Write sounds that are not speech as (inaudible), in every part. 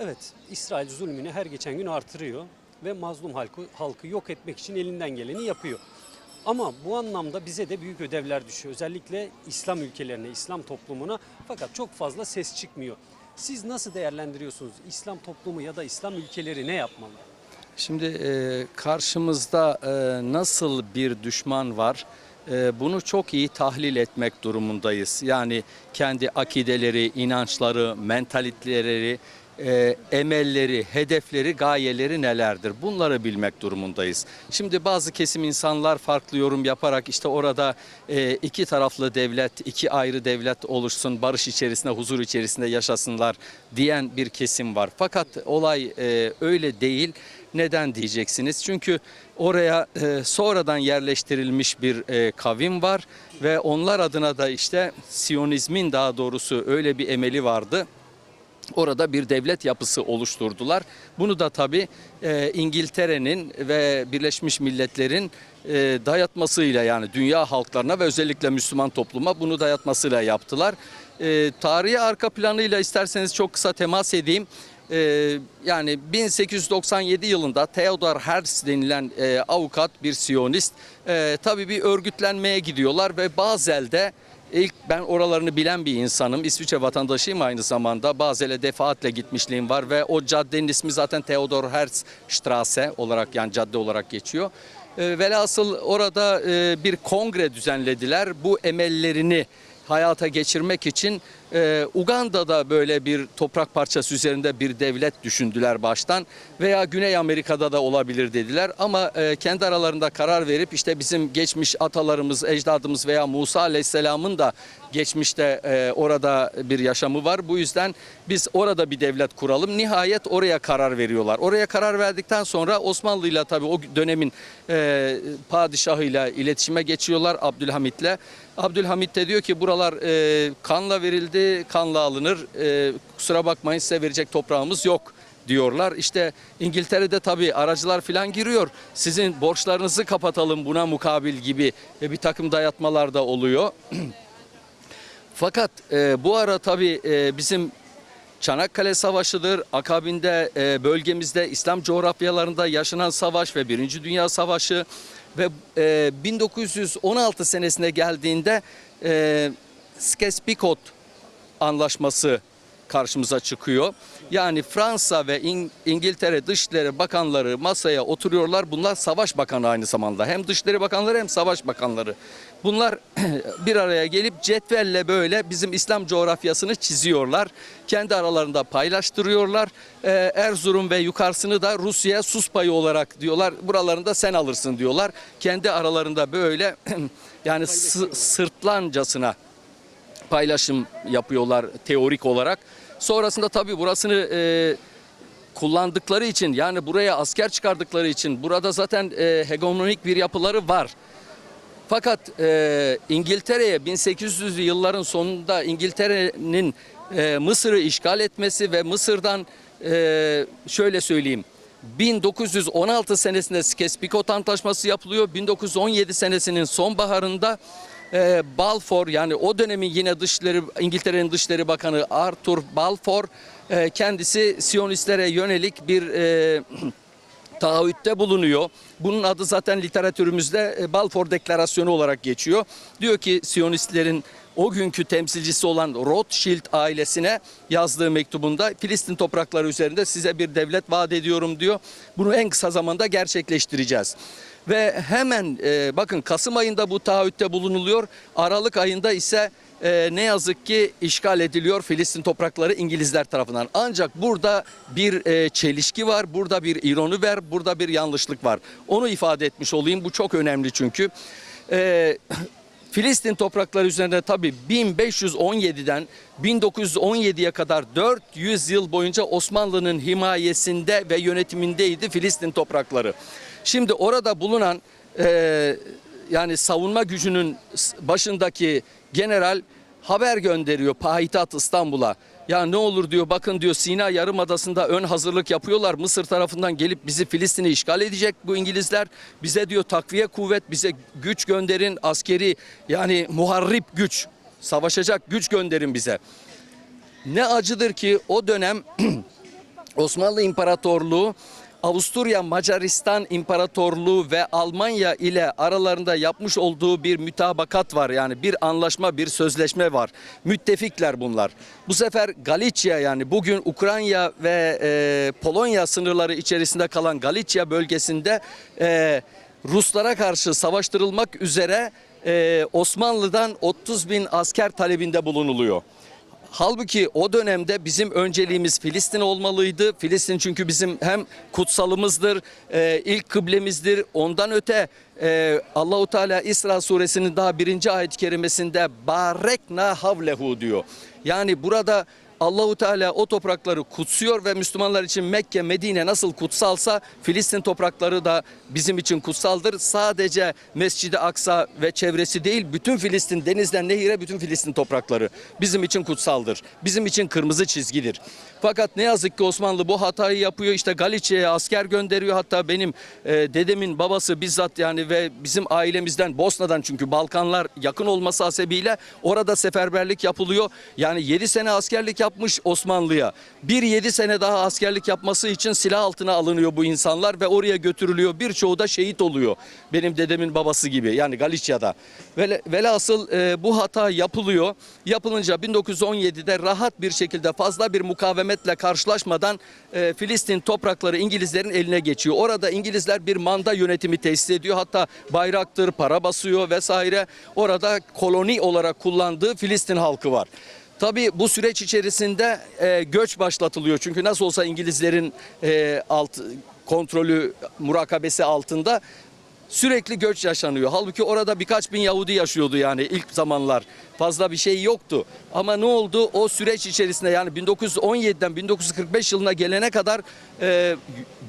Evet, İsrail zulmünü her geçen gün artırıyor ve mazlum halkı, halkı yok etmek için elinden geleni yapıyor. Ama bu anlamda bize de büyük ödevler düşüyor. Özellikle İslam ülkelerine, İslam toplumuna fakat çok fazla ses çıkmıyor. Siz nasıl değerlendiriyorsunuz? İslam toplumu ya da İslam ülkeleri ne yapmalı? Şimdi e, karşımızda e, nasıl bir düşman var? E, bunu çok iyi tahlil etmek durumundayız. Yani kendi akideleri, inançları, mentaliteleri, e, emelleri, hedefleri, gayeleri nelerdir? Bunları bilmek durumundayız. Şimdi bazı kesim insanlar farklı yorum yaparak işte orada e, iki taraflı devlet, iki ayrı devlet oluşsun, barış içerisinde, huzur içerisinde yaşasınlar diyen bir kesim var. Fakat olay e, öyle değil. Neden diyeceksiniz? Çünkü oraya e, sonradan yerleştirilmiş bir e, kavim var ve onlar adına da işte Siyonizmin daha doğrusu öyle bir emeli vardı. Orada bir devlet yapısı oluşturdular. Bunu da tabii e, İngiltere'nin ve Birleşmiş Milletler'in e, dayatmasıyla yani dünya halklarına ve özellikle Müslüman topluma bunu dayatmasıyla yaptılar. E, tarihi arka planıyla isterseniz çok kısa temas edeyim. E, yani 1897 yılında Theodor Herzl denilen e, avukat bir Siyonist e, tabii bir örgütlenmeye gidiyorlar ve Bazel'de İlk ben oralarını bilen bir insanım. İsviçre vatandaşıyım aynı zamanda. Bazel'e defaatle gitmişliğim var ve o caddenin ismi zaten Theodor Herz Straße olarak yani cadde olarak geçiyor. E, velhasıl orada e, bir kongre düzenlediler. Bu emellerini hayata geçirmek için e, Uganda'da böyle bir toprak parçası üzerinde bir devlet düşündüler baştan veya Güney Amerika'da da olabilir dediler. Ama e, kendi aralarında karar verip işte bizim geçmiş atalarımız, ecdadımız veya Musa Aleyhisselam'ın da geçmişte e, orada bir yaşamı var. Bu yüzden biz orada bir devlet kuralım. Nihayet oraya karar veriyorlar. Oraya karar verdikten sonra Osmanlı'yla tabii o dönemin e, padişahıyla iletişime geçiyorlar Abdülhamit'le. Abdülhamit de diyor ki buralar e, kanla verildi, kanla alınır. E, kusura bakmayın size verecek toprağımız yok diyorlar. İşte İngiltere'de tabii aracılar falan giriyor. Sizin borçlarınızı kapatalım buna mukabil gibi e, bir takım dayatmalar da oluyor. (clears throat) Fakat e, bu ara tabii e, bizim Çanakkale Savaşı'dır. Akabinde e, bölgemizde İslam coğrafyalarında yaşanan savaş ve Birinci Dünya Savaşı ve e, 1916 senesine geldiğinde e, Skes-Picot anlaşması karşımıza çıkıyor. Yani Fransa ve İng- İngiltere Dışişleri Bakanları masaya oturuyorlar. Bunlar savaş bakanı aynı zamanda. Hem Dışişleri Bakanları hem savaş bakanları. Bunlar (clears throat) bir araya gelip cetvelle böyle bizim İslam coğrafyasını çiziyorlar. Kendi aralarında paylaştırıyorlar. Ee, Erzurum ve yukarısını da Rusya'ya sus payı olarak diyorlar. Buralarını da sen alırsın diyorlar. Kendi aralarında böyle (clears throat) yani sı- sırtlancasına paylaşım yapıyorlar teorik olarak. Sonrasında tabii burasını e, kullandıkları için yani buraya asker çıkardıkları için burada zaten e, hegemonik bir yapıları var. Fakat e, İngiltere'ye 1800'lü yılların sonunda İngiltere'nin e, Mısır'ı işgal etmesi ve Mısır'dan e, şöyle söyleyeyim 1916 senesinde Skes-Picot Antlaşması yapılıyor. 1917 senesinin sonbaharında e, Balfour yani o dönemin yine dışları İngiltere'nin Dışişleri Bakanı Arthur Balfour e, kendisi Siyonistlere yönelik bir e, taahhütte bulunuyor. Bunun adı zaten literatürümüzde e, Balfour Deklarasyonu olarak geçiyor. Diyor ki Siyonistlerin o günkü temsilcisi olan Rothschild ailesine yazdığı mektubunda Filistin toprakları üzerinde size bir devlet vaat ediyorum diyor. Bunu en kısa zamanda gerçekleştireceğiz. Ve hemen e, bakın Kasım ayında bu taahhütte bulunuluyor. Aralık ayında ise e, ne yazık ki işgal ediliyor Filistin toprakları İngilizler tarafından. Ancak burada bir e, çelişki var, burada bir ironi var, burada bir yanlışlık var. Onu ifade etmiş olayım. Bu çok önemli çünkü. E, (clears throat) Filistin toprakları üzerinde tabii 1517'den 1917'ye kadar 400 yıl boyunca Osmanlı'nın himayesinde ve yönetimindeydi Filistin toprakları. Şimdi orada bulunan e, yani savunma gücünün başındaki general haber gönderiyor Payitaht İstanbul'a. Ya ne olur diyor bakın diyor Sina Yarımadası'nda ön hazırlık yapıyorlar. Mısır tarafından gelip bizi Filistin'i işgal edecek bu İngilizler. Bize diyor takviye kuvvet bize güç gönderin askeri yani muharrip güç savaşacak güç gönderin bize. ne acıdır ki o dönem (clears throat) Osmanlı İmparatorluğu Avusturya Macaristan İmparatorluğu ve Almanya ile aralarında yapmış olduğu bir mütabakat var. Yani bir anlaşma, bir sözleşme var. Müttefikler bunlar. Bu sefer Galicia yani bugün Ukrayna ve e, Polonya sınırları içerisinde kalan Galicia bölgesinde e, Ruslara karşı savaştırılmak üzere e, Osmanlı'dan 30 bin asker talebinde bulunuluyor. Halbuki o dönemde bizim önceliğimiz Filistin olmalıydı. Filistin çünkü bizim hem kutsalımızdır, e, ilk kıblemizdir. Ondan öte e, Allahu Teala İsra suresinin daha birinci ayet-i kerimesinde barekna havlehu diyor. Yani burada Allahu Teala o toprakları kutsuyor ve Müslümanlar için Mekke, Medine nasıl kutsalsa Filistin toprakları da bizim için kutsaldır. Sadece Mescid-i Aksa ve çevresi değil, bütün Filistin denizden nehire bütün Filistin toprakları bizim için kutsaldır. Bizim için kırmızı çizgidir. Fakat ne yazık ki Osmanlı bu hatayı yapıyor. İşte Galicia'ya asker gönderiyor. Hatta benim e, dedemin babası bizzat yani ve bizim ailemizden Bosna'dan çünkü Balkanlar yakın olması hasebiyle orada seferberlik yapılıyor. Yani 7 sene askerlik yapmış Osmanlı'ya. Bir 7 sene daha askerlik yapması için silah altına alınıyor bu insanlar ve oraya götürülüyor. Birçoğu da şehit oluyor. Benim dedemin babası gibi yani Galicia'da. Velhasıl e, bu hata yapılıyor. Yapılınca 1917'de rahat bir şekilde fazla bir mukavemetle karşılaşmadan e, Filistin toprakları İngilizlerin eline geçiyor. Orada İngilizler bir manda yönetimi tesis ediyor. Hatta bayraktır, para basıyor vesaire. Orada koloni olarak kullandığı Filistin halkı var. Tabii bu süreç içerisinde e, göç başlatılıyor. Çünkü nasıl olsa İngilizlerin e, alt kontrolü, murakabesi altında sürekli göç yaşanıyor. Halbuki orada birkaç bin Yahudi yaşıyordu yani ilk zamanlar. Fazla bir şey yoktu. Ama ne oldu? O süreç içerisinde yani 1917'den 1945 yılına gelene kadar e,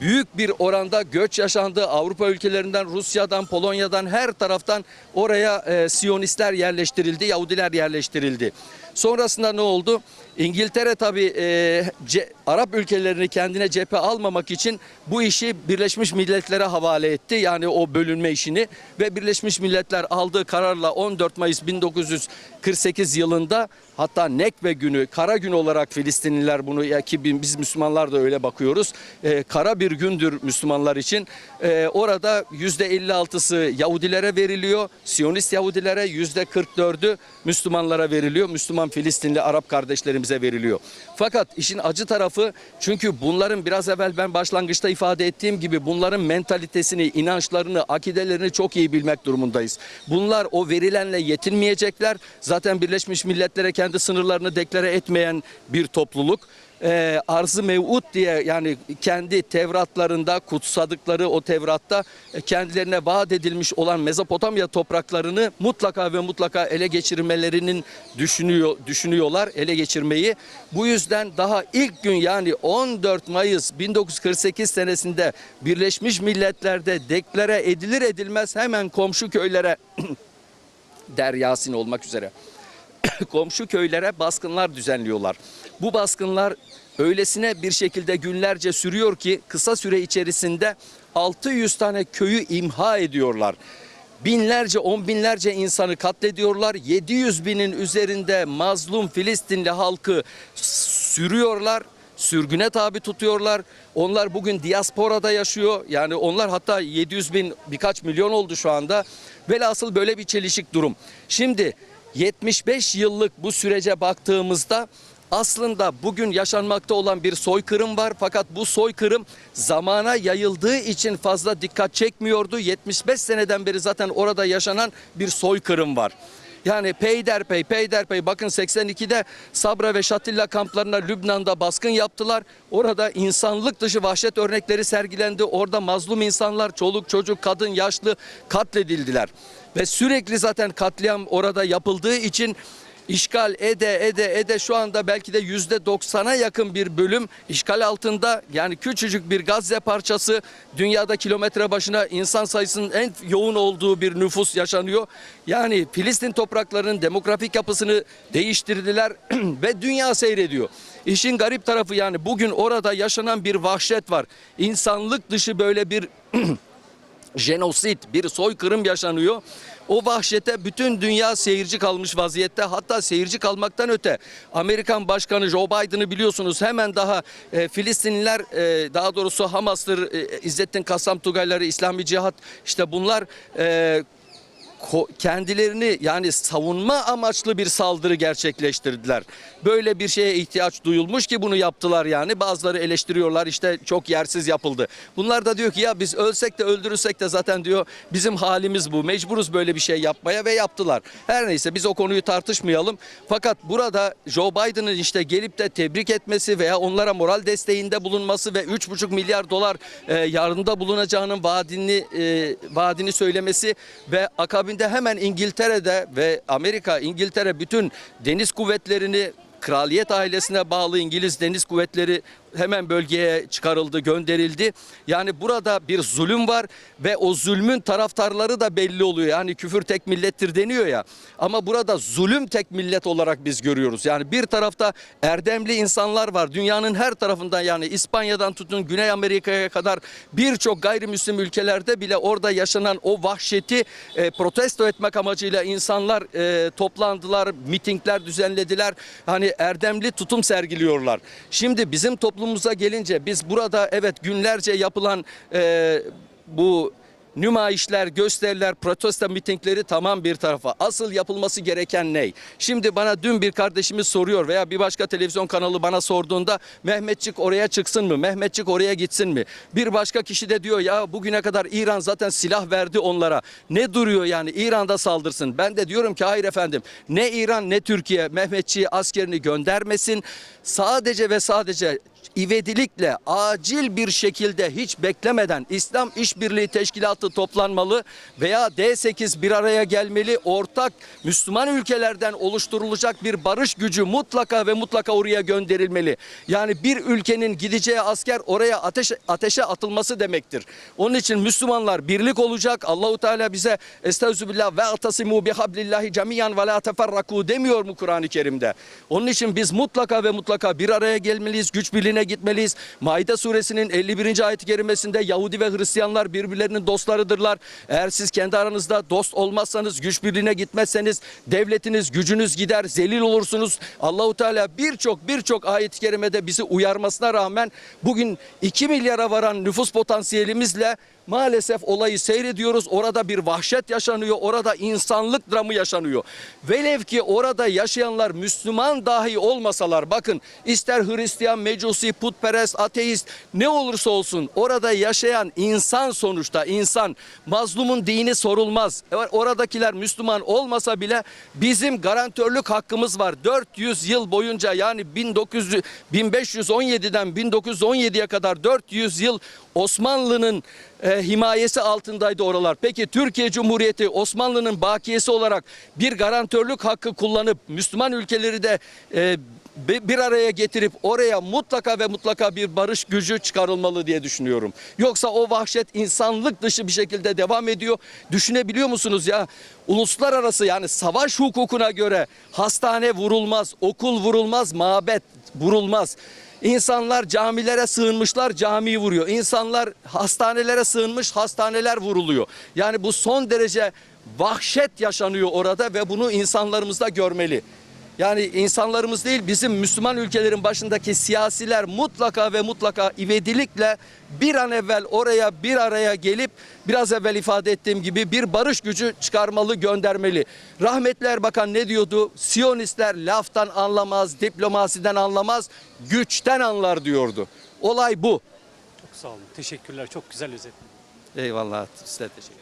büyük bir oranda göç yaşandı. Avrupa ülkelerinden, Rusya'dan, Polonya'dan her taraftan oraya e, Siyonistler yerleştirildi, Yahudiler yerleştirildi. Sonrasında ne oldu? İngiltere tabii e, Arap ülkelerini kendine cephe almamak için bu işi Birleşmiş Milletler'e havale etti. Yani o bölünme işini ve Birleşmiş Milletler aldığı kararla 14 Mayıs 1948 yılında hatta Nekbe günü, kara gün olarak Filistinliler bunu ya ki biz Müslümanlar da öyle bakıyoruz. E, kara bir gündür Müslümanlar için. E, orada %56'sı Yahudilere veriliyor. Siyonist Yahudilere %44'ü Müslümanlara veriliyor. Müslüman Filistinli Arap kardeşlerimize veriliyor. Fakat işin acı tarafı çünkü bunların biraz evvel ben başlangıçta ifade ettiğim gibi bunların mentalitesini, inançlarını, akidelerini çok iyi bilmek durumundayız. Bunlar o verilenle yetinmeyecekler. Zaten Birleşmiş Milletler'e kendi sınırlarını deklare etmeyen bir topluluk e, arzı mevut diye yani kendi Tevratlarında kutsadıkları o Tevrat'ta e, kendilerine vaat edilmiş olan Mezopotamya topraklarını mutlaka ve mutlaka ele geçirmelerinin düşünüyor düşünüyorlar ele geçirmeyi. Bu yüzden daha ilk gün yani 14 Mayıs 1948 senesinde Birleşmiş Milletler'de deklare edilir edilmez hemen komşu köylere (clears throat) Deryasin olmak üzere (coughs) komşu köylere baskınlar düzenliyorlar. Bu baskınlar öylesine bir şekilde günlerce sürüyor ki kısa süre içerisinde 600 tane köyü imha ediyorlar. Binlerce, on binlerce insanı katlediyorlar. 700 binin üzerinde mazlum Filistinli halkı sürüyorlar sürgüne tabi tutuyorlar. Onlar bugün diasporada yaşıyor. Yani onlar hatta 700 bin birkaç milyon oldu şu anda. Velhasıl böyle bir çelişik durum. Şimdi 75 yıllık bu sürece baktığımızda aslında bugün yaşanmakta olan bir soykırım var fakat bu soykırım zamana yayıldığı için fazla dikkat çekmiyordu. 75 seneden beri zaten orada yaşanan bir soykırım var. Yani peyderpey peyderpey bakın 82'de Sabra ve Şatilla kamplarına Lübnan'da baskın yaptılar. Orada insanlık dışı vahşet örnekleri sergilendi. Orada mazlum insanlar çoluk çocuk kadın yaşlı katledildiler. Ve sürekli zaten katliam orada yapıldığı için işgal ede ede ede şu anda belki de yüzde 90'a yakın bir bölüm işgal altında. Yani küçücük bir Gazze parçası dünyada kilometre başına insan sayısının en yoğun olduğu bir nüfus yaşanıyor. Yani Filistin topraklarının demografik yapısını değiştirdiler (clears throat) ve dünya seyrediyor. İşin garip tarafı yani bugün orada yaşanan bir vahşet var. İnsanlık dışı böyle bir (clears throat) jenosit, bir soykırım yaşanıyor. O vahşete bütün dünya seyirci kalmış vaziyette. Hatta seyirci kalmaktan öte Amerikan Başkanı Joe Biden'ı biliyorsunuz hemen daha e, Filistinliler e, daha doğrusu Hamas'tır, e, İzzettin Kassam Tugayları, İslami Cihat işte bunlar e, kendilerini yani savunma amaçlı bir saldırı gerçekleştirdiler. Böyle bir şeye ihtiyaç duyulmuş ki bunu yaptılar yani. Bazıları eleştiriyorlar işte çok yersiz yapıldı. Bunlar da diyor ki ya biz ölsek de öldürülsek de zaten diyor bizim halimiz bu. Mecburuz böyle bir şey yapmaya ve yaptılar. Her neyse biz o konuyu tartışmayalım. Fakat burada Joe Biden'ın işte gelip de tebrik etmesi veya onlara moral desteğinde bulunması ve 3,5 milyar dolar e, yardımda bulunacağının vaadini e, vaadini söylemesi ve akabinde hemen İngiltere'de ve Amerika, İngiltere bütün deniz kuvvetlerini kraliyet ailesine bağlı İngiliz deniz kuvvetleri hemen bölgeye çıkarıldı, gönderildi. Yani burada bir zulüm var ve o zulmün taraftarları da belli oluyor. Yani küfür tek millettir deniyor ya. Ama burada zulüm tek millet olarak biz görüyoruz. Yani bir tarafta erdemli insanlar var. Dünyanın her tarafından yani İspanya'dan tutun Güney Amerika'ya kadar birçok gayrimüslim ülkelerde bile orada yaşanan o vahşeti e, protesto etmek amacıyla insanlar e, toplandılar, mitingler düzenlediler. Hani erdemli tutum sergiliyorlar. Şimdi bizim toplumumuza gelince biz burada evet günlerce yapılan e, bu nümayişler, gösteriler, protesto mitingleri tamam bir tarafa. Asıl yapılması gereken ne? Şimdi bana dün bir kardeşimiz soruyor veya bir başka televizyon kanalı bana sorduğunda Mehmetçik oraya çıksın mı? Mehmetçik oraya gitsin mi? Bir başka kişi de diyor ya bugüne kadar İran zaten silah verdi onlara. Ne duruyor yani İran'da saldırsın? Ben de diyorum ki hayır efendim. Ne İran ne Türkiye Mehmetçiği askerini göndermesin. Sadece ve sadece ivedilikle acil bir şekilde hiç beklemeden İslam İşbirliği Teşkilatı toplanmalı veya D8 bir araya gelmeli. Ortak Müslüman ülkelerden oluşturulacak bir barış gücü mutlaka ve mutlaka oraya gönderilmeli. Yani bir ülkenin gideceği asker oraya ateşe, ateşe atılması demektir. Onun için Müslümanlar birlik olacak. Allahu Teala bize Estağfirullah ve atasimu bihablillahi cemiyan ve la teferraku demiyor mu Kur'an-ı Kerim'de? Onun için biz mutlaka ve mutlaka bir araya gelmeliyiz. Güç birliğine gitmeliyiz. Maide suresinin 51. ayet-i kerimesinde Yahudi ve Hristiyanlar birbirlerinin dostlarıdırlar. Eğer siz kendi aranızda dost olmazsanız, güç birliğine gitmezseniz devletiniz, gücünüz gider, zelil olursunuz. Allahu Teala birçok birçok ayet-i kerimede bizi uyarmasına rağmen bugün 2 milyara varan nüfus potansiyelimizle Maalesef olayı seyrediyoruz. Orada bir vahşet yaşanıyor. Orada insanlık dramı yaşanıyor. Velev ki orada yaşayanlar Müslüman dahi olmasalar bakın ister Hristiyan, Mecusi, putperest, ateist ne olursa olsun orada yaşayan insan sonuçta insan. Mazlumun dini sorulmaz. Oradakiler Müslüman olmasa bile bizim garantörlük hakkımız var. 400 yıl boyunca yani 1900 1517'den 1917'ye kadar 400 yıl Osmanlı'nın e, himayesi altındaydı oralar. Peki Türkiye Cumhuriyeti Osmanlı'nın bakiyesi olarak bir garantörlük hakkı kullanıp Müslüman ülkeleri de e, bir araya getirip oraya mutlaka ve mutlaka bir barış gücü çıkarılmalı diye düşünüyorum. Yoksa o vahşet insanlık dışı bir şekilde devam ediyor. Düşünebiliyor musunuz ya? Uluslararası yani savaş hukukuna göre hastane vurulmaz, okul vurulmaz, mabet vurulmaz. İnsanlar camilere sığınmışlar, camiyi vuruyor. İnsanlar hastanelere sığınmış, hastaneler vuruluyor. Yani bu son derece vahşet yaşanıyor orada ve bunu insanlarımız da görmeli. Yani insanlarımız değil bizim Müslüman ülkelerin başındaki siyasiler mutlaka ve mutlaka ivedilikle bir an evvel oraya bir araya gelip biraz evvel ifade ettiğim gibi bir barış gücü çıkarmalı göndermeli. Rahmetli Erbakan ne diyordu? Siyonistler laftan anlamaz, diplomasiden anlamaz, güçten anlar diyordu. Olay bu. Çok sağ olun. Teşekkürler. Çok güzel özetlediniz. Eyvallah size teşekkür.